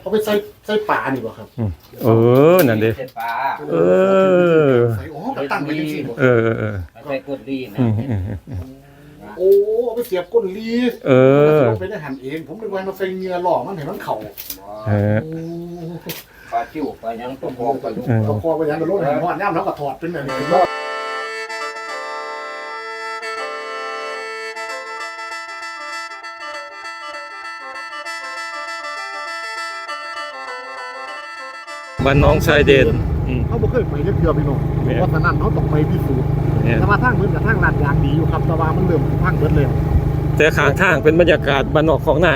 เอาไปใส่ใส่ป่านี่บ่ครับเออนั่นเด้เส้นปลาเออ ใส่อ๋อก็ตั้งไว้จังซี่บ่เออเออเออไม่ใช่กดลีนะอืมอืมอืมโอ้เอาไปเสียบก้นลีเออเอาไปได้หั่นเอง ผมนึกว่ามาใส่เหงื่อหล่อมันให้มันเข้าเออ โอ้ปลาจิ้วปลายังตัวมองปลาลูกเออ เอาคอไปยันโดนให้ฮอดย่ำแล้วก็ถอดเป็นแบบนี้ บ้านน้องชายเดนอืม เขาบ่เคยไปเทื่อพี่น้องแม่น เพราะฉะนั้นเขาต้องไปพิสูจน์เนี่ยแต่ว่าทางพื้นกับทางลาดยางดีอยู่ครับ แต่ว่ามันเริ่มทางเบิดเลยแต่ข้างทางเป็นบรรยากาศบ้านนอกของหน้า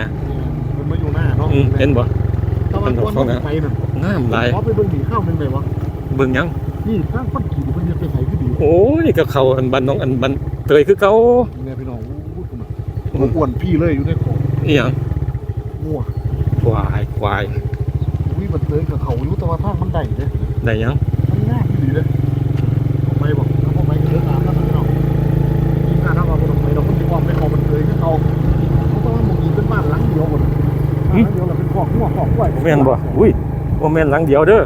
มันมาอยู่หน้าเนาะอืมเห็นบ่ แต่ว่าก่อนเขาไปนั่นงามหลายขอไปเบิ่งหนีข้าวหนึงเลยวะเบิ่งหยัง นี่ทางคนขี่เพิ่นจะไปใส่คือดีโอ้ยก็เขาอันบ้านน้องอันบ้านเตยคือเขาเนี่ยพี่น้องพูดกันมาผมอ้วนพี่เลยอยู่ในของอีหยังงัวควายควาย อุ้ยมันเตยกับเขาอยู่แต่ว่าทางมันได้เด้ได้หยังมันง่ายที่ดีเลยเข้าไปบอกแล้วเข้าไปก็เดินตามแล้วพี่น้องนี่งานถ้าเราบ่ต้องไปเราคนที่ความไปเขามันเตยคือเขาเพราะว่าหมองนี้เป็นบ้านหลังเดียวหมดบ้านหลังเดียวเราเป็นคอกงัวคอกกล้วยบ่แม่นบ่อุ้ยบ่แม่นหลังเดียวเด้อ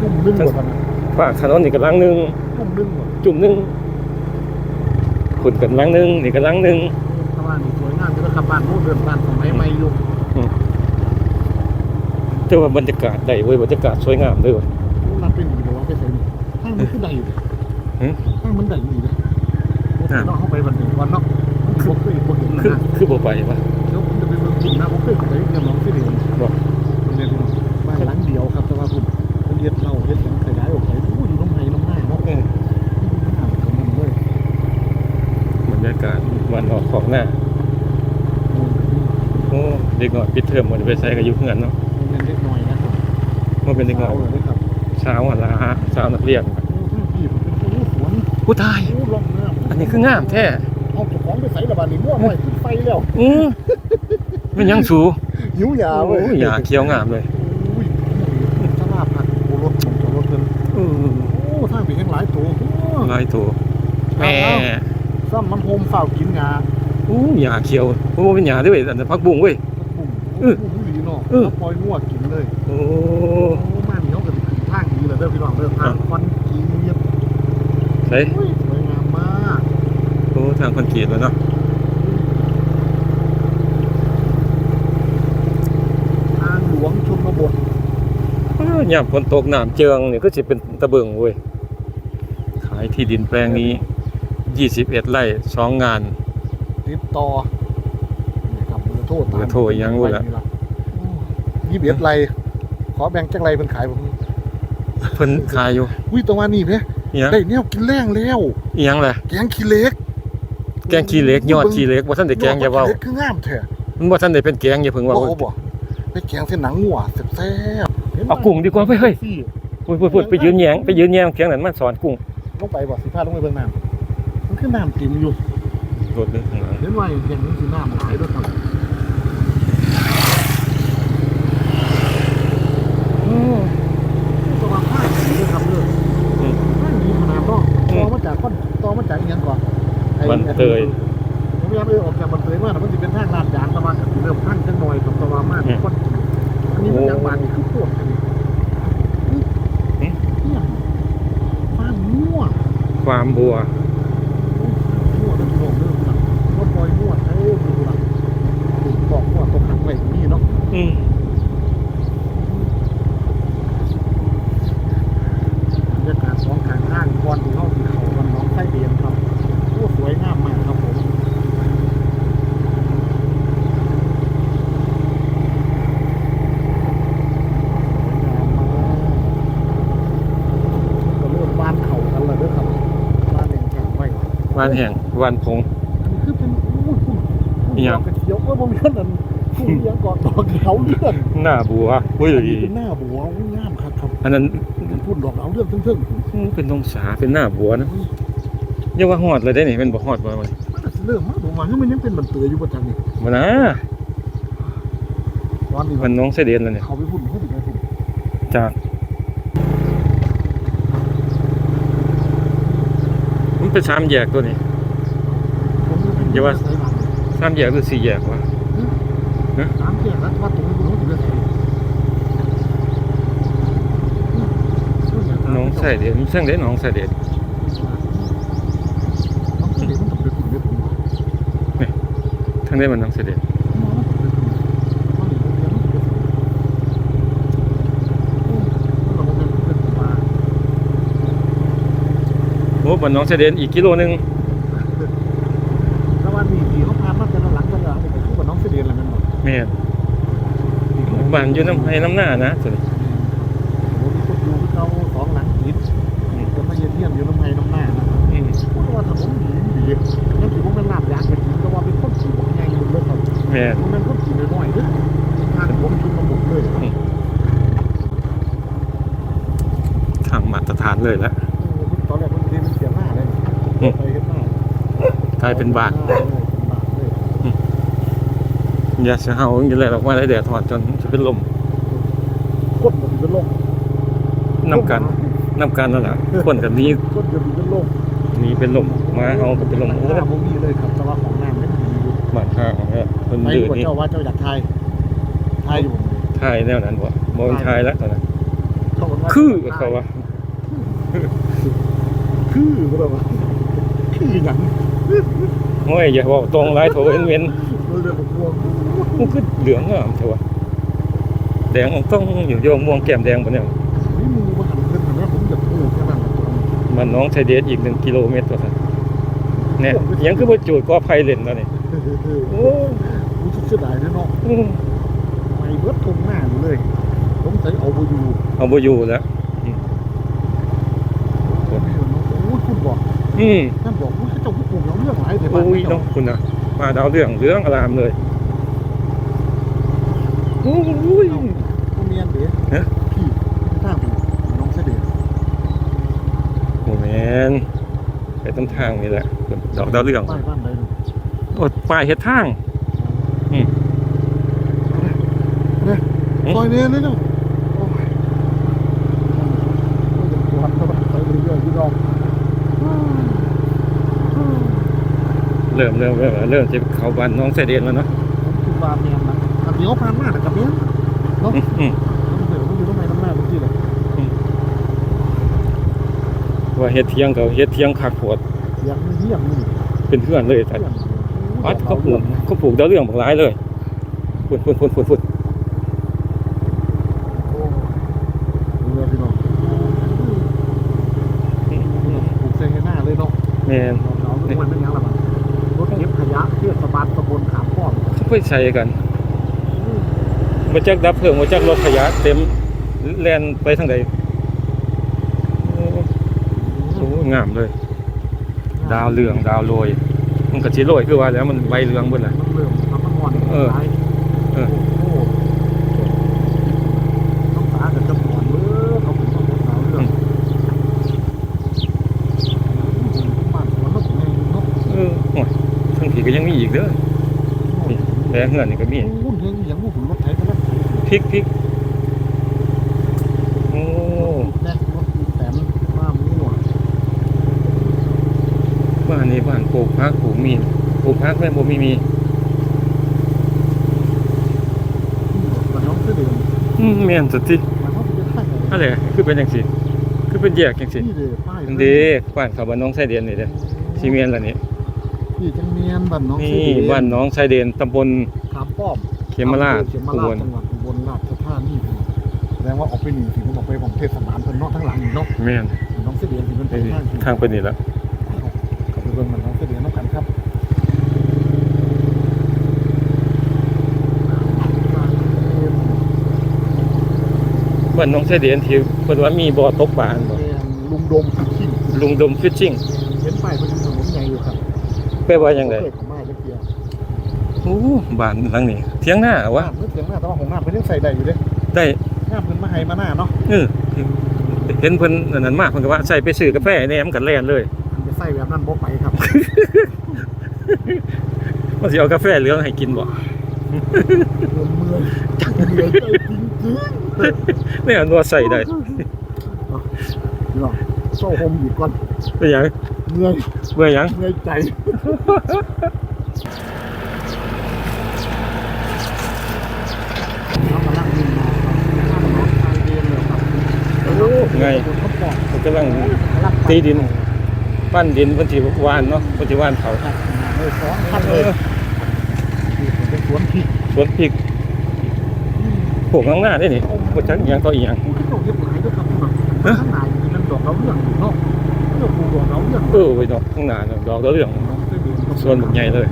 ทุ่มนึงหมดนะฝากถนนนี่ก็หลังหนึงทุ่มนึงหมดจุ่มหนึงขุดกันหลังหนึงนี่ก็หลังหนึงถ้าว่านี่สวยงามจะเป็นขับบ้านโน้ตเดินบ้านสมัยใหม่อยู่ แต่ว่าบรรยากาศได้เว้ยบรรยากาศสวยงามเด้อรับเป็นดีบอกว่าไปใส่นี่ห้างมันคือใดอยู่หืมห้างมันใดอยู่เลยน้องเข้าไปวันหนึ่งวันเนาะมันคือเคยคนเห็นนะคือคือบ่ไปวะเดี๋ยวผมจะไปเมืองจีนนะผมเคยไปเรียนน้องที่เรียนบ่เรียนบ้านหลังเดียวครับแต่ว่าคุณเรียนเราเรียนหลังขยายออกไปอู้อยู่น้องไห้น้องหน้าเนาะเอออ่านกับมันเลยบรรยากาศวันออกของหน้าโอ้เด็กน้อยปิดเทอมหมดไปใส่ก็อยู่เฮือนเนาะ เรียนเล็กน้อยนะครับมันเป็นเด็กน้อยเลยครับเช้าอะละฮะเช้านักเรียนโอ้ท่านพี่ผมเป็นผู้สวนผู้ตาย ผู้ลองเนื้ออันนี้คืองามแท้เอาเจ้าของไปใส่ระบาดนี่มั่วหน่อยขึ้นไฟแล้วอือมันยังสูหิวยาโอ้เว้ยยอย่าเคี้ยวงามเลยอุ้ยสลาบผัดโอ้รถผมจะรถเพิ่นเออโอ้ทางไปแห่งหลายตัวโอ้ลายตัวแม่ซ้ำมันโฮมฝ้าวกินงาอู้อย่าเคี้ยวโอ้เป็นหยาด้วยอันนั้นพักบุ้งเว้ยปุ่ม เออปุ่มดีเนาะเออ แล้วปล่อยงัวกินเลยโอ้โอ้มานี่เขาก็สิขึ้นทางดีเลยเด้อพี่น้องเด้อทางคอนกรีตเงียบใส่อุ้ยสวยงามมากโอ้ทางคอนกรีตแล้วเนาะทางหลวงชนบทเอ้อยามฝนตกน้ำเจิงนี่ก็สิเป็นตะเบิงเว้ยขายที่ดินแปลงนี้ 21 ไร่สองงานติดต่อ นี่ครับเบอร์โทรตามเบอร์โทรยังบ่ล่ะ ยี่สิบเอ็ดไรขอแบ่งจักไรเพิ่นขายผมเพิ่นขายอยู่อุ้ยตรงว่านี่เพ่อีหยังได้แนวกินแรงแล้ว อีหยังล่ะแกงขี้เหล็กแกงขี้เหล็กยอดขี้เหล็กบ่ทันได้แกงอย่าเว้าขี้เหล็กคืองามแท้มันบ่ทันได้เป็นแกงอย่าเพิ่งบ่เว้าบ่ไปแกงเส้นหนังงัวแซ่บๆห็นบ่เอากุ้งดีกว่าเว้ยเฮ้ยสิพูดพูดพูดไปยืนแยงไปยืนแยงแกงนั้นมันสอนกุ้งลงไปบ่สิพาลงไปเบิ่งน้ำมันคือน้ำติ่มอยู่รถนึงข้างหลัง เห็นว่าอย่างนี้คือน้ำหลายด้วยครับสว่างผ้าสีด้วยครับเด้อ อืม ผ้าดีขนาดเนาะ อื ต่ ม อมาจากคนต่อมาจากอีหยังก่อนไอ้ บัน เตยผมพยายามเออออกจากบันเตยมาแต่มันสิเป็นทางลาดยางประมาณกับสิเริ่มทางจังหน่อยกับตะวันมากคนอันนี้มันยังบานนี่คือพวกอันนี้เนี่ยฟ้ามั่วความบัวมั่วเป็นโลกเริ่มครับรถปล่อยมั่วเอ้ยดูหลังถูกบอกมั่วตกหักไว้ตรงนี้เนาะ อืม บรรยากาศสองข้างทางก่อนที่เข้าที่เขาวันน้องไส้เดียนครับโอ้สวยงามมากครับผมสวยงามมากก็เริ่มบ้านเขากันแล้วเด้วยครับบ้านแดงแข็งไว้ วานแห่งวานพงอันนี้คือเป็นอู้ยคุณอิหยัง กระเขียวเออผมเห็นอันคุณเลี้ยงก่อนดอกเขาเลือดหน้าบัวเฮ้ยอันนี้เป็นหน้าบัวอู้ยงามครับครับอันนั้นเป็นพูดดอกเขาเลือดทึ่งๆอืมเป็นนงสาเป็นหน้าบัวนะอย่าว่าฮอดเลยได้นี่เป็นบ่ฮอดบ่มันมันก็สิเริ่มมาดูมาคือมันยังเป็นบันเตืออยู่ประจันนี่บ่นะตอนนี้มันน้องไสเดนแล้วเนี่ย เขาไปพูดเขาไปพูดจากมันเป็นสามแยกตัวนี้ ผมอย่าว่าใส่บาตรสามแยกหรือสี่แยกวะฮะน้ำแค่นั้นว่าตรงนี้คุณรู้ถึงจะใส่น้องใส่เด็ดมันเส้นเด็ดน้องใส่เด็ดน้องใส่เด็ดมันต้องเป็นคนเดียวผมว่าทั้งได้มันน้องใส่เด็ดโอ้มันน้องใส่เด็ดอีกกิโลหนึง มันหมดแม่นบ้านอยู่น้ำให้น้ำหน้านะสิโอ้มีคนอยู่เขาสองหลังติดคนมาเยี่ยมเยี่ยมอยู่น้ำไห้น้ำหน้านะครับอืมพูดว่าถนนดีดีนั่นถือว่าเป็นลาบยางเป็นแต่ว่าเป็นคนขี่บอกไงอยู่เลยครับแม่นมันเป็นคนขี่น้อยๆเด้อทางผมชุนมาหมดเลยทางมาตรฐานเลยละตอนแรกมันเรียนมันเสียหน้าเลยไปเห็นหน้ากลายเป็นบาท เลยบาทเลย อย่าเสียเฮาอย่างไรหรอกว่าได้แดดถอดจนจะเป็นลมคนมันเป็นโรคน้ำกันน้ำกันนั่นแหละคนกับนี้คนจะเป็นโรคนี้เป็นลมมาเฮาก็เป็นลมโอ้น้ำบ่มีเลยครับแต่ว่าของน้ำไม่มีอยู่บ้านข้างเนี่ยเพิ่นไปดื้อกับนี่เจ้าว่าเจ้าอยากทายทายอยู่ผมทายแนวนั้นบ่บ่เป็นทายแล้วตอนนั้นเขาบอกว่าคือเขาว่าคือก็แบบว่าคือหยังโอ้ยอย่าบอกตรงหลายโถเว้นเว้นเราเรียกว่าพวก มันคือเหลืองอะเถอะวะแดงออกต้องอยู่โยมม่วงแก้มแดงบ่เนี่ยนี่มูมาหันขึ้นนะผมจะพูดแค่นั้นมันน้องชายเดชอีก1กิโลเมตรตัว่าซั่นเนี่ยยังคือบ่าจูดก็ภัยเล่นแล้วนี่โอ้กูเสียดายนะเนาะอืมไปเบิดทงหน้าเลยสงสัยเอาไปอยู่เอาบอยู่แล้วคุณบอกอืมท่านบอกว่าเจ้าผู้ปลูกเราเรื่องหลายแต่โอ้ยน้องคุณนะมาดาวเรื่องเรื่องอารามเลย โอ้ยผู้เมียนเด้ฮะพี่ข้างน้องเสด็จโอ้แมนไปต้นทางนี่แหละดอกดาวเรื่องป้ายบ้านใดหนูโอ้ป้ายเฮ็ดทางอืมเนี่ยซอยเนี้ยเลยเนาะโอ้ยโอ้ยจะปวดเข้าไปไปเรื่อยๆพี่น้องเริ่มเริ่มเริ่มเริ่มจะเข้าบ้านน้องไสเดนแล้วเนาะผมคิดว่าเมียนนะอัน เดียวผ่านมาแต่กับเมียนเนาะอืมอืมมันเดี๋ยวมันอยู่ตรงไหนตรงหน้าบางทีเลยว่าเฮ็ดเที่ยงก็เฮ็ดเที่ยงคักโพดเสียงเยี่ยมนี่เป็นเพื่อนเลยแต่เยี่ยมปัดเขาปลูกเขาปลูกดาวเรื่องบักหลายเลยพุ่นพุ่นพุ่นพุ่นพุ่นโอ้ยเรือพี่น้องปลูกเซนหน้าเลยเนาะแม่นเราทุกวันเป็นยังละบ้างรถเก็บขยะเที่ยวสะบานตำบลขามป้อมเขาไปใส่กัน มาจักดับเพลิงมาจักรถขยะเต็มแล่นไปทางใดโอ้โหงามเลย ดาวเรืองดาวโรย มันก็สิโรยคือว่าแล้วมันใบเหลืองเบิดน่ะมันเริ่มน้ำมันงอนเออเออโอ้โหน้องตากับจำนวนเออเขาเป็นต้นดาวเรื่องบ้านสวนนกไงนกเออโอ้ยทั้งผีก็ยังมีอีกเด้อ แบงเฮือนนี่ก็มีวุ่นเฮงอย่างวุ่นรถไถก็แล้วพริกพริกโอ้แน่รถแตนมามั่วบ้านนี้บ้านปลูกพักปลูกมีปลูกพักแม่บ่มีมีมันน้องคือเดิมอืมแม่นสุดที่มันต้องเป็นท่าไหนอะไรคือเป็นจังซี่คือเป็นแยกจังซี่นี่เด้ป้ายอันเด้บ้านเขาบ้านน้องไสเดียนนี่เด้อสิเมียนล่ะนี่ นี่จังเมียนบ้านน้องนี่บ้านน้องไสเดียนตำบลขามป้อมเขมราชเขมอุราบชลจังหวัดอุบลราชธานีแสดงว่าออกไปหนีถึงออกไปของเทศบาลเพิ่นเนาะทั้งหลังนี่เนาะแม่นน้องเสดียนที่มันไปเป็นนี่ทางที่ทางไปนี่ละกับไปเบิ่งมันน้องเสดียนน้องกันครับบ้านน้องไสเดียนที่เพิ่นว่ามีบ่อตกปลาอันบ่ลุงดมคือขี้ลุงดมฟิชชิ่ง แปลว่าจังไดเคยเข้ามาจักเที่ยโอ้บ้านหลังนี้เถียงหน้าวะว่าเมื่อเสียงหน้าแต่ว่าของหน้าเพิ่นยังใส่ได้อยู่เด้ได้งามเพิ่นมาให้มาหน้าเนาะเออเห็นเพิ่นอันนั้นมากเพิ่นก็ว่าใส่ไปซื้อกาแฟแหนมกันแล่นเลยมันจะใส่แบบนั้นบ่ไปครับว่าสิเอากาแฟเหลืองให้กินบ่เมื่อยเมื่อยจังเมื่อยใจจริงไม่เอานัวใส่ได้ๆเนาะโซ่โฮมอยู่ก่อนเป็นหยังเมื่อยเบื่อหยังเมื่อยใจ ไงมันกำลังตีดิน ปั้นดินวันที่วานเนาะวันที่วานเขาสวนพริกสวนพริกปลูกข้างหน้าได้นี่ปลูกชั้นยังต่ออีกอย่างตัวน้องเออไปดอกข้างหน้าดอกเราเรื่อง สวนบักใหญ่เลย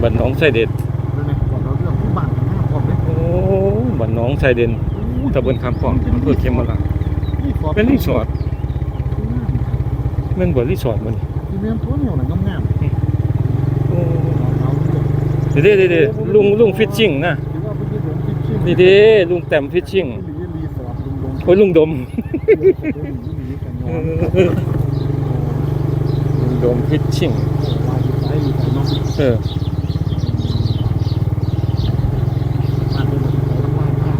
บ้านหนองไสเด็ดเราเรื่องผู้บ้านหน้าพร้อมเลยโอ้บ้านหนองไสเด่นตำบลคำป้อมอำเภอเขมราชเป็นรีสอร์ทแม่นบ่รีสอร์ทบ่นี่ที่เมียนตัวเหนียวหนังงามโอ้ๆเราเรื่องเด้ๆๆลุงลุงฟิชชิ่งนะที่ว่าพี่หลงพิชชิ่งนี่เด้ลุงแต้มฟิชชิ่งรีสอร์ทลุงลงโอ้ยลุงดมเออลุง ดมฟิชชิ่งวายอยู่ไซอยู่ไซเนาะเออบ้านเป็นแบบไซล่างข้าง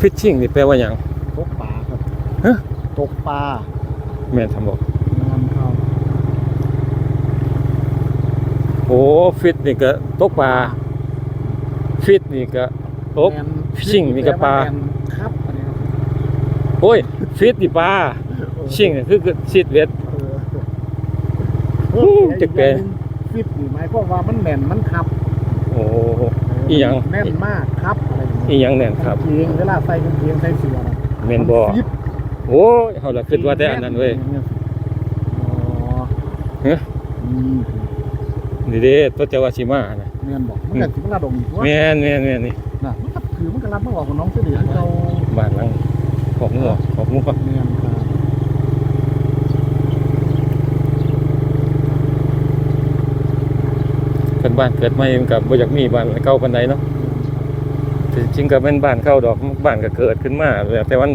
ฟิชชิ่งนี่แปลว่าหยังตกปลาครับฮะตกปลาแม่นทำบ่งานเข้าโอ้ฟิตนี่ก็ตกปลาฟิตนี่ก็ตกแมนชิ่งนี่ก็ปลาแมนครับอันนี้ครับโอ้ยฟิตนี่ปลา ชิ่งนี่คือคือซิดเวท เออู้อจะแปลฟิตนี่หมายความว่ามันแน่นมันครับโอ้ อีหยัง แน่นมากครับอะไรอย่างอีเงี้ยหยังแน่นครับกางเกงเวลาใส่กางเกงใส่เสื้อนะแม่นบ่ฟิตโอ้ยเฮาละคิดว่าแต่อันนั้นเว้ย อ๋อฮะอืมนี่เด้ตัวเจ้าว่าสิมานะแม่นบอกมันก็สิมันระดมอีกว่าแม่นแม่นแม่นนี่น่ะมันก็คือมันก็รับมาบอกกับน้องเสด็จเราบ้านหลังขอบงัวขอบงัวแม่นครั บเพิ่นบ้านเกิดใหม่มันก็บ่อยากมีบ้านเก่าปานใดเนาะแต่จริงๆก็เป็นบ้านเก่าดอกบ้านก็เกิดขึ้นมาแล้วแต่มัน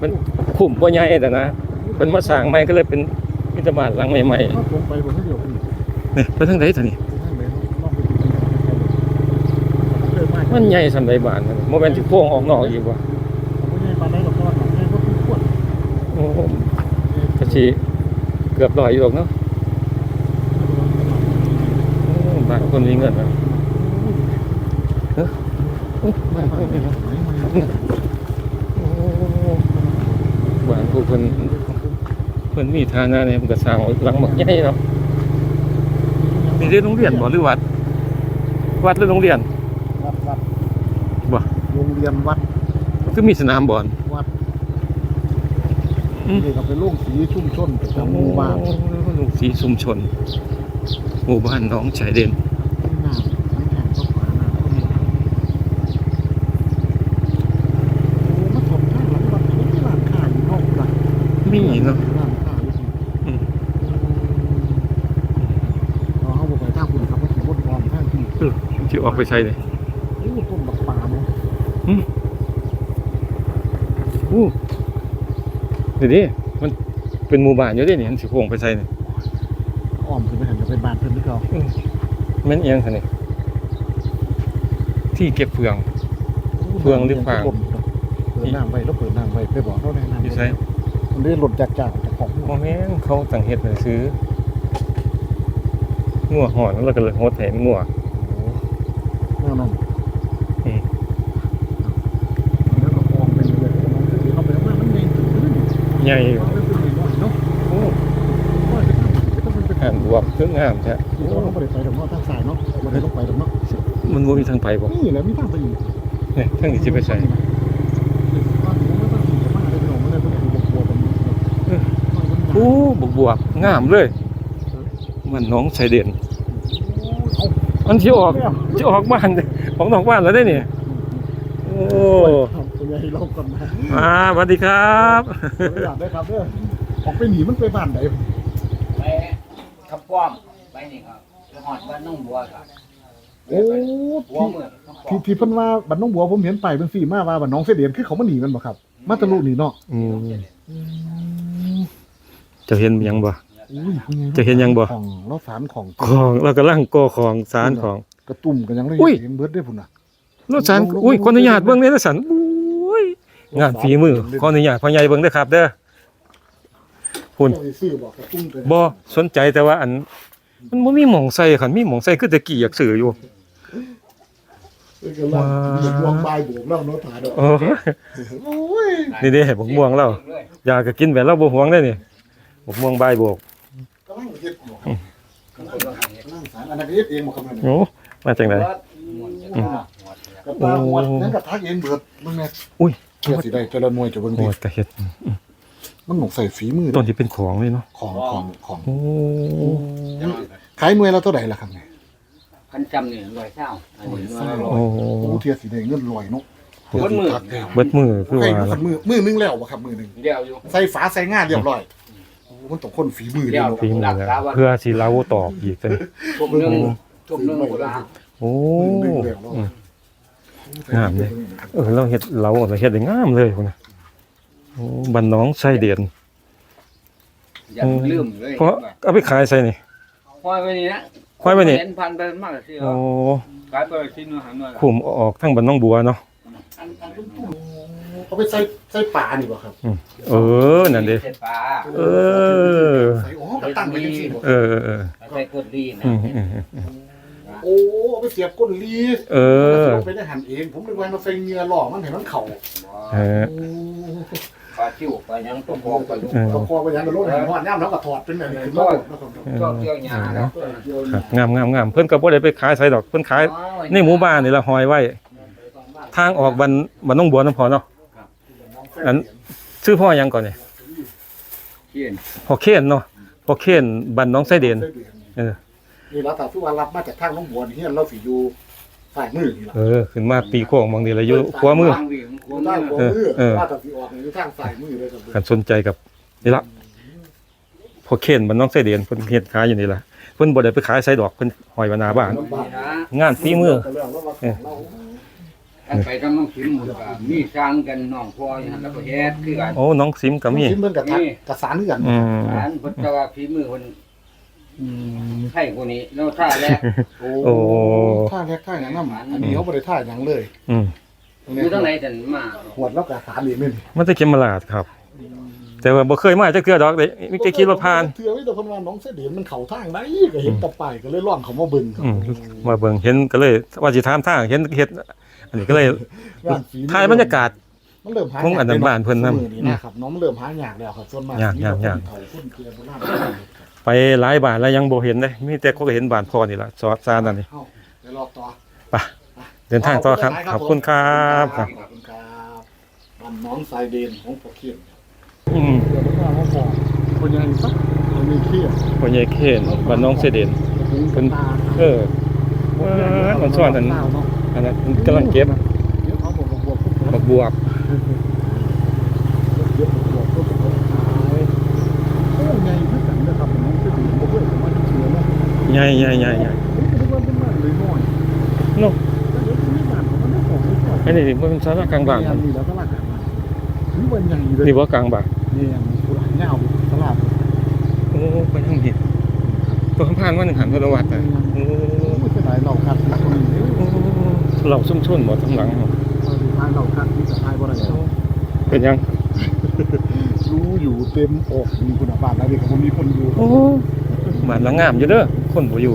มันคุ้มบ่ใหญ่แต่นะเพิ่นมาสร้างใหม่ก็เลยเป็นมีแต่บ้านหลังใหม่ถ้าลงไปบนเดียวกันๆนี่ไปทางใดซั่นนี่ให้ไปลองไปดูเคยมามันใหญ่สำใดบ้านนั่นบ่แม่นสิโค้งออกนอกอีกว่ะไม่ใช่ปานใดหรอกเพราะว่าหลังนี้ก็คือขวดโอ้ก็สิเกือบร้อยอยู่ดอกเนาะ โอ้บ้านคนมีเงินนะไม่ไม่ไม่ไม่โอ้บ้านผู้เพิ่นเพิ่นมีฐานะเนี่ยมันก็สร้างหลังบักใหญ่เนาะนี่เรียนโรงเรียนบ่หรือวัด วัดหรือโรงเรียน วัดวัดบ่โรงเรียนวัดคือมีสนามบอลวัดอืมนี่ก็เป็นโรงสีชุ่มชนประจำหมู่บ้านโอ้ลุงศรีชุมชน หมู่บ้านหน้องชายเด่นน้ำน้ำแข็งก็ฝาน้ำก็มีโอ้มาถมข้างหลังวัดมีร้านค้าอยู่นอกวัดมีเนาะร้านค้าอยู่ที่อืมเราเอาไปทางคุณครับว่าขี่รถพร้อมทางที่เออสิออกไปใช้เลยโอ้ต้นบักปลาเนาะอู้นี่ดิมันเป็นหมู่บ้านอยู่เด้นี่มันสิโค้งไปใช้นี่อ้อมขึ้นไป เห็นจะเป็นบ้านเพิ่นที่เขาแม่นเอียงซั่นนี่ที่เก็บเฟือง เฟืองหรือฟาง เปิดน้ำไว้แล้วเปิดน้ำไว้ไปบอกเขาได้น้ำอยู่ไสมันได้หล่นจากจากจากของบ่แม่นเขาตั้งเฮ็ดไว้ซื้องัวหอนแล้วก็เลยโหดแถมงัวแน่นอนอืมแล้วก็ออกไปเรื่อยๆมันคือเขาไปแล้วมันเองถึงนี่ใหญ่มันเป็นหน่อยเนาะ โอ้ ว่าจะต้องเป็น อ่านบวบ คืองามแท้ที่เราต้องไปไปถึงว่าทางสายเนาะมันต้องไปถึงเนาะมันบ่มีทางไปบ่นี่แหละมีทางไปอยู่นี่ทางนี้สิไปใส่ว่าถึงว่าต้องถึงมาได้เป็นของมันเลยเป็นบกบัวเป็นโอ้บวบบวบงามเลย มันน้องชายเด่นมันที่ออกที่ออกบ้านออกนอกบ้านแล้วได้เนี่ยโอ้ตัวใหญ่เราก่อนนะมาสวัสดีครับอยากได้ครับเด้อออกไปหนีมันไปบ้านไหน ไปขับป้อมไปนี่ ครับไปหอดบ้านน้องบัวครับโอ้หัวเมืองขับป้อที่มที่เพิ่นว่าบัดน้องบัวผมเห็นไปเป็นสี่มาว่าบัดน้องเสด็จคือเขามาหนีมันบ่ครับ มาตะลุหนีเนาะอืมจะเห็นหยังบ่อุ้ยคุณจะเห็นยังบ่ของเราสารของของเรากำลังก่อของสารของ กระตุ่มกันยังได้อุ้ย เห็นเบิดได้พุ่นน่ะ รถสารอุ้ยขออนุญาตเบิ่งเด้อสันอุ้ยงานฝีมือขออนุญาตพ่อใหญ่เบิ่งเด้อครับ เด้อ คุณ โอ้ยซื้อบอกกระตุ่มไปบ่สนใจแต่ว่าอัน มันบ่มีหม่องใส่คันมีหม่องใส่คือตะกี้อยากซื้ออยู่ เออกำลังหยิบวงใบายบวกแล้วเนาะถ่ายดอกโอ้ยโอ้ยนี่เด้บักม่วงเราอยากก็กินแบบเราบ่หวงได้นี่บักม่วงใบายโบกกำลังเฮ็ดอยู่กำลังสารอันนั้นก็เฮ็ดเองบ่ครับเนี่ยโอ้มาจากไหนกับตาหมดนั่นก็ทักเองเบิดมึงแม่อุ้ยเชื่อสิได้เจริญมวยจะเบิ่งโอ้ดิยกระเฮ็ดมั นหนกใส่ฝีมือต้นที่เป็นของเลยเนาะของของของโอ้ขายมวยแล้วเท่าไหร่ล่ะครับเนี่ยพันจำเนี่ยร้อยเศร้าอันนี้ร้อยโอ้โอ้เทียสีแดงเงินลอยเนาะเบิดมือทักแท้เบิดมือคือให้ว่ามือล่ะมือมือนึงแล้วบ่ครับมือนึงเดียวอยู่ใส่ฝาใส่งานเรียบร้อยโอ้มันต้องคนฝีมือเด้เนาะฝีมือแล้วเพื่อสิเราตอบอีกเพิ่นทุ่มหนึงทุ่มหนึงหมดละโอ้มือนึงแล้วเนาะอืมงามเลยเออเราเฮ็ดเราเราเฮ็ดได้งามเลยพุ่นน่ะ โอ้บ้านน้องไส้เดียนอย่าลืมเลยเพราะเอาไปขายใส่นี่ห้อยไว้นี่นะห้อยไว้นี่เห็นพันไปมากสิโอ้ขายไปชิ้นนึงหันหน่อยขุมออกทั้งบ้านน้องบัวเนาะอันอันตุ้มเอาไปใส่ใส่ปลานี่บ่ครับ เออ นั่นเด้เส้นปลาเออใส่อ๋อก็ตั้งไว้จังซี่บ่เออเออเออใส่กดดีนะอืมอืมอืมโอ้เอาไปเสียบก้นลีเออเอาไปได้หั่นเอง ผมนึกว่ามาใส่เหงื่อหล่อมันให้มันเข้าเออโอ้ป ลาชิวปลายังตัวมองไปลูกเออเอาคอไปยังกับรถหันฮอดย่ำแล้วก็ถอดเป็นแบบนี้ขึ้นมาหมดนะครับชอบเที่ยวหยาแล้วครับงามงามงามเพิ่นก็บ่ได้ไปขายใส่ดอกเพิ่นขายในหมู่บ้านนี่ละหอยไว้ ทางออกบ้านบ้านน้องบัวน้ำพอเนาะอันชื่อพ่อหยังก่อนนี่เขียนพ่อเคนเนาะพ่อเคนบ้านน้องไส้เด่นเออนี่เราแต่ทุกวันรับมาจากทางน้องบัวนี่เฮียนเราสิอยู่ ฝ่ายมือนี่ล่ะเออ ขึ้นมาตีโค้งบางทีละอยู่ขวามือ วางวิ่งขอยู่วาทางขมืวาอมือเออ ว่าแต่สิออกนี่อยู่ทางฝ่ายมือเลยครับกันสนใจกับนี่ละพ่อเคนบ้านน้องไส้เด่นเพิ่นเฮ็ดขายอยู่นี่ล่ะเพิ่นบ่ได้ไปขายใส่ดอกเพิ่นหอยไว้หน้าบ้าน นี่นะงานฝีมือ เรื่องแล้วว่าของเราอันไปต้องต้องชิมหมดก็มีสร้างกันน้องพ่ออย่างนั้นแล้วก็เฮ็ดคือกันโอ้น้องซิมก็มี ชิ้นเบิ่งกับทักกับสารคือกันอืม อันพุทธว่าฝีมือคน ใช่คนนี้แล้วท่าแรกโอ้โอ้ท่าแรกท่าอย่างนั้นอันนี้เขาบ่ได้ท่าอย่างเลยอืมอยู่ทั้งไหนแต่มาหวดแล้วกับสารนี่นี่มันจะเข็มมาลาดครับ แต่ว่าบ่เคยมาจักเทื่อดอกเด้มีแต่ขี่รถผ่านเทื่อไว้แต่คนว่าน้องเสด็จมันเข้าทางได้ก็เห็นตะไปก็เลยร้องเขามาเบิ่งครับอืมมาเบิ่งเห็นก็เลยว่าสิถามทางเห็นเฮ็ดอันนี้ก็เลยย่านฝีมือ ถ่ายบรรยากาศ มันเริ่มหาของอันนั้นบ้านเพิ่นนำมื้อนี้นะครับน้องมันเริ่มหายากแล้วครับส่วนมากยากยากยาก เฒ่าคนเกลือโบราณ ไปหลายบ้านแล้วยังบ่เห็นเลยมีแต่เขาก็เห็นบ้านพ่อนี่ล่ะซอดซานั่นนี่เอ้าเดี๋ยวรอต่อไปเดินทางต่อครับขอบคุณครับครับขอบคุณครับบ้านน้องสายเดนของพ่อเขียนอืมเดี๋ยวมันก็เอาของคนยังสักคนยังเครียดพ่อใหญ่เคนบ้านน้องเสด็จเพิ่นเออเออมันซ่อนอันอันนั้นกำลังเก็บเดี๋ยวเขาบอกบวกๆบักบวบ เดี๋ยวบวกๆก็ขายโอ้ใหญ่เหมือนกันนะครับน้องเสด็จบ่เคยมาเชื่อนะ ใหญ่ใหญ่ใหญ่ใหญ่ผมคิดว่าเป็นบ้านเลยน้อยเนาะแต่เดี๋ยวนี้บ้านของมันได้ของไม่ค่อยอันนี้นี่มันสาระกลางบ้านครับนี่แล้วตลาดกลางบ้านถือว่าใหญ่เลยนี่บ่กลางบ้านนี่ยังผู้หลายเงาตลาดโอ้ไปทางนี้ตัวข้างผ่านว่าหนึ่งหันพระวัดน่ะโอ้โอ้ยเสียดายเราคัดตรงนี้เราซุ่มชนบ่ทั้งหลังเราดูท้ายเราคัดที่จะท้ายบ่ได้แล้วเป็นยังรู้อยู่เต็มอกมีคุณภาพแล้วเด็กผมมีคนอยู่โอ้ บ้านหลังงามอยู่เด้อคนบ่อยู่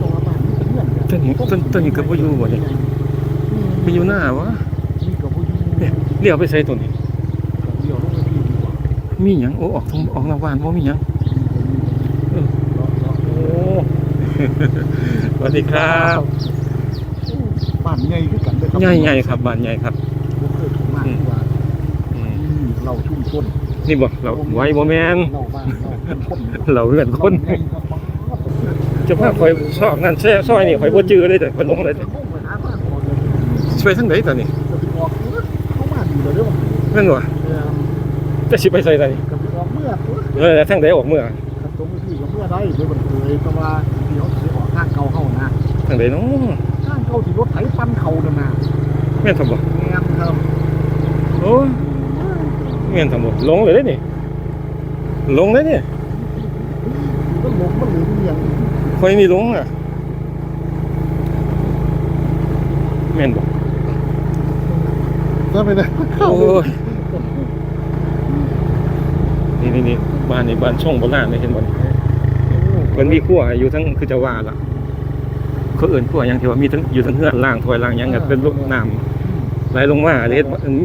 ตรงบ้านนี่เป็นเรื่องต้นนี้ต้นต้นนี้ก็บ่อยู่บ่นี่ไปอยู่หน้าวะนี่ก็บ่อยู่เนี่ยเลี้ยวไปใส่ต้นนี้เดี๋ยวลงไปพี่ดีกว่ามีหยังโอ้ออกทางออกนอกบ้านบ่มีหยังโอ้สวัสดีครับบ้านใหญ่คือกันเด้อครับใหญ่ๆครับบ้านใหญ่ครับบ่เคยถูกมากที่ว่าอืมอืมเราชุ่มต้น นี่บ่เราไว้บ่แม่นเราบ้านเราเป็นคนเราเฮือนคนเราใหญ่ครับบ้านจะพาข่อยซอกนั่นแซ่ซอยนี่ข่อยบ่จื้อเลยแต่ข่อยลงเลยจะมุ่งไปหาบ้านก่อนเลยช่วยทางไหนตอนนี้จะไปออกเมื่อเข้ามาดีเลยเด้อแม่นบ่เออจะสิไปใส่ตอนนี้กับไปออกเมื่อตัวเออทางใดออกเมื่อกับตรงที่กับเมื่อได้โดยบันเคยแต่ว่าเดี๋ยวสิออกทางเก่าเข้านะทางใดเนาะทางเก่าที่รถไถปั้นเขานั่นน่ะแม่นทำบ่แม่นครับโอ้ ยแม่นทำบ่ลงเลยเด้นี่ลงเลยนี่ก็หลงมันเหลือเมียงข่อยนี่ลงอะแม่นบ่ก็ไปได้เข้าโอ้ยนี่นี่นี่บ้านนี่บ้านช่องโบราณนี่เห็นบ่นี่เพิ่นมีครัวอยู่ทั้งคือจะว่าล่ะเขาเอื่นพวกหยังที่ว่ามีทั้งอยู่ทั้งเฮือนล่างถอยล่างหยังก็เป็นลูกน้ำไหลลงมาเลย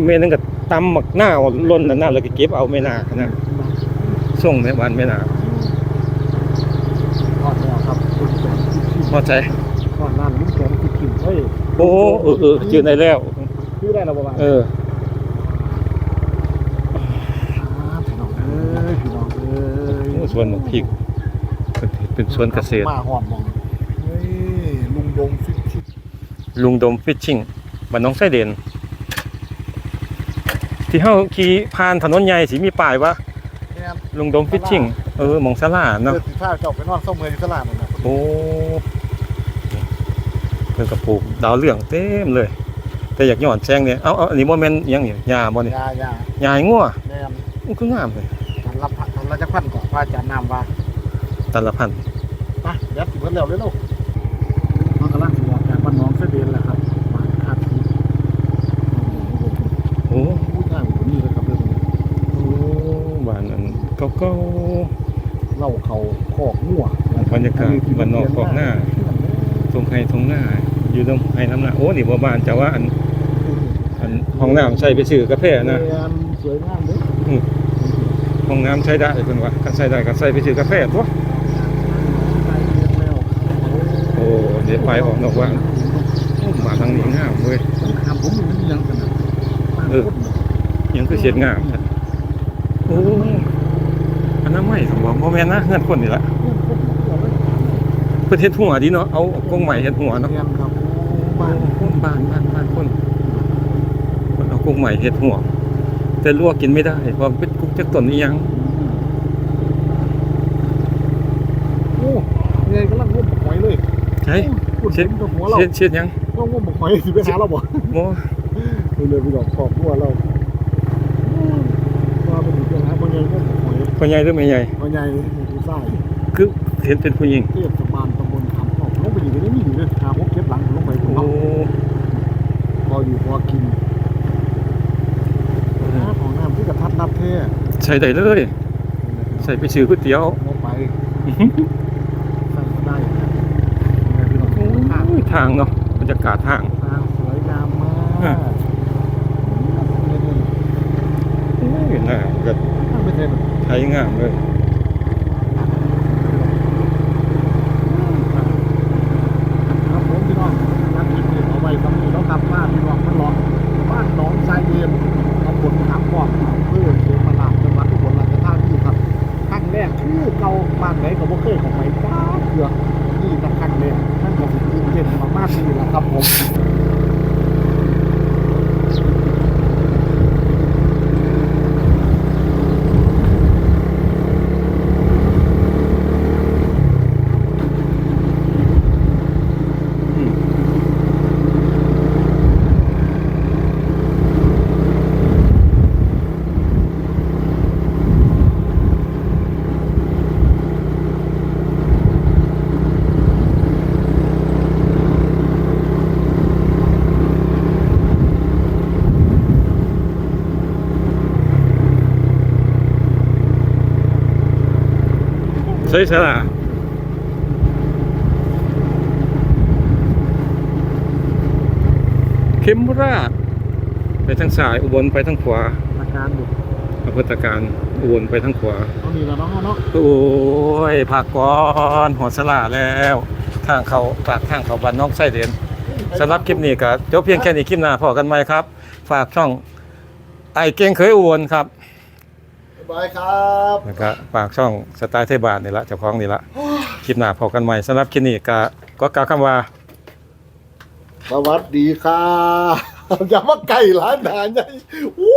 แม่นึงก็ ตำหมักหน้าเอาล้นนั่นน่ะแล้วก็เก็บเอาแม่นาขนาดส่งแม่บ้านแม่นาทอดแล้วครับคุณแสนคิดคิดพอใจทอดร้านลุงแสนคิดคิดเฮ้ยโอ้เออเออจืดได้แล้วชื่อได้แล้วบ่ว่าเออพี่น้องเอ้ยพี่น้องเอ้ยโอ้สวนของพริกเป็นเป็นสวนเกษตรมาหอมมองเฮ้ยลุงดงฟิชชิลุงดมฟิชชิ่งบ้านน้องไส้เด่น ที่เฮาขี่ผ่านถนนใหญ่สิมีป้ายว่าแม่นลุงดมฟิชชิ่งเออหมองสลาเนาะเนาะสิพาเจ้าไปนอนเศร้าเมื่อยที่ตลาดนั่นน่ะโอ้เพิ่นก็ปลูกดาวเรืองเต็มเลย แต่อยากย้อนแซงเนี่ยเอ้าเอาอันนี้บ่แม่นอิหยังนี่หญ้าบ่นี่ยายาหญ้าให้งัวแม่นมันคืองามเลยทันรับทันรับจักพันก่อนพระอาจารย์นำว่าแต่ละพันไปเดี๋ยวสิเบิดแล้วเร็วลูกมันกำลังสิออกจากบ้านน้องเสด็จแล้วครับมาคาดที่ โอ้ ผู้ชายคนนี้เลยครับเรื่องนี้ โอ้บ้านอัน เก่าเล่าเขาคอกงัวบรรยากาศบ้านนอกคอกหน้าๆทงไห้ทงหน้า อยู่ตรงไห้น้ำหน้าโอ้นี่บ่บ้านแต่ว่าอันอันห้องน้ำใช้ไปซื้อกาแฟนะเรียนสวยงามเลยห้องน้ำใช้ได้เพิ่นว่าก็ใช้ได้ก็ใส่ไปซื้อกาแฟตัวไปเรียนแล้วโอ้เดี๋ยวไปออกนอกว่างโอ้มาทางนี้งามเว้ยต้องถามผมมันยังกันนะเออยังคือเสียดงามครับโอ้อั นนั้นไม่สมบ่บ่แม่นนะเฮือนคนนี่ล่ะเพิ่นเฮ็ดหัวดีเนาะเอากงใหม่เฮ็ดหัวเนาะรียนครับบ้านคนบ้านบ้านบ้านคนคนเอากงใหม่เฮ็ดหัว แต่ลวกกินไม่ได้เพราะเป็นกุกจักต้นอีหยังโอ้เงยกำลังงมหอยเลยใช่คุณเห็นกับหัวเราเช็ดเช็ดหยังต้องมหอยสิไปหาเราบ่โมไปเลยไปดอกขอบหัวเราเป็นเรื่องหาคนใหญ่งมหอย พ่อใหญ่หรือไม่ใหญ่คนใหญ่ผู้ชายคือเห็นเป็นผู้หญิงเทศบาลตำบลขามออกลงไปอยู่ในนี้อยู่เลยหาพวกเก็บหลังลงไปผมโอ้พออยู่พอกินน้ำของน้ำที่กระทัดนับเท่ใส่ได้เลย ใส่ไปซื้อก๋วยเตี๋ยวลงไปใส่ก็ได้ครับแม่พี่น้องทางโอ้ยทางเนาะบรรยากาศทางทางสวยงามมากอะโอ้ยน่าก็ทางไม่เท่ ไทยงามเลย ครับผมพี่น้องร้านกินเอาไว้สำนีแล้วกลับบ้านพี่น้องมันหลอกบ้านหนองทรายเย็นตำบลขามป้อมอำเภอเชียงมราชจังหวัดอุบลราชธานีครับครั้งแรกคือเก่าบ้านไหนก็บ่เคยเข้าไปป้าบเถื่อนี่ตั้งครั้งแรกท่านก็สิตื่นเต้นมากๆนี่แหละครับผม อืม ใช่ใช่ล่ะเข็มราช ไปทางซ้ายอุบลไปทางขวาอาการอยู่อำเภอตะการอุบลไปทางขวาเอานี่แล้วเนาะเนาะโอ้ยผักก่อนหัวสลาแล้ว ทางเขาปากทางเขาบ้านน้องไส้เดือนสำหรับคลิปนี้ก็จบเพียงแค่นี้คลิปหน้าพอกันไหมครับ ฝากช่องไอเก่งเคยอวนครับ บ๊ายบายครับแล้วก็ฝากช่องสไตล์เทบาทนี่ละเจ้าของนี่ละคลิปหน้าพอกันใหม่สำหรับคลิปนี้ก็ก็กล่าวคำว่า สวัสดีค่ะอย่ามาไก่ร้านหนาใหญ่อู้